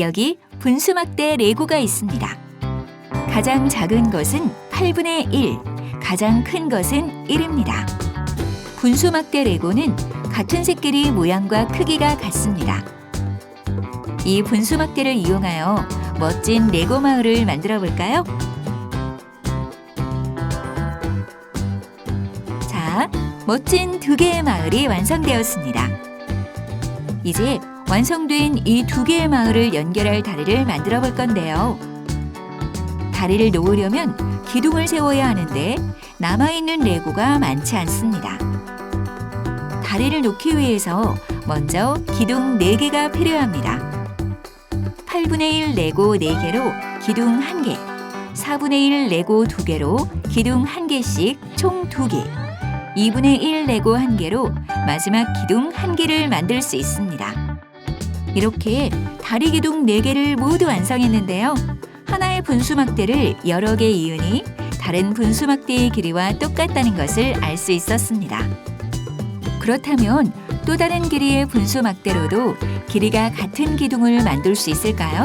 여기 분수막대 레고가 있습니다. 가장 작은 것은 8분의 1, 가장 큰 것은 1입니다. 분수막대 레고는 같은 색끼리 모양과 크기가 같습니다. 이 분수막대를 이용하여 멋진 레고 마을을 만들어 볼까요? 자, 멋진 두 개의 마을이 완성되었습니다. 이제 완성된 이 두 개의 마을을 연결할 다리를 만들어 볼 건데요. 다리를 놓으려면 기둥을 세워야 하는데 남아있는 레고가 많지 않습니다. 다리를 놓기 위해서 먼저 기둥 4개가 필요합니다. 8분의 1 레고 4개로 기둥 1개, 4분의 1 레고 2개로 기둥 1개씩 총 2개, 2분의 1 레고 1개로 마지막 기둥 1개를 만들 수 있습니다. 이렇게 다리 기둥 4개를 모두 완성했는데요. 하나의 분수막대를 여러 개 이으니 다른 분수막대의 길이와 똑같다는 것을 알 수 있었습니다. 그렇다면 또 다른 길이의 분수막대로도 길이가 같은 기둥을 만들 수 있을까요?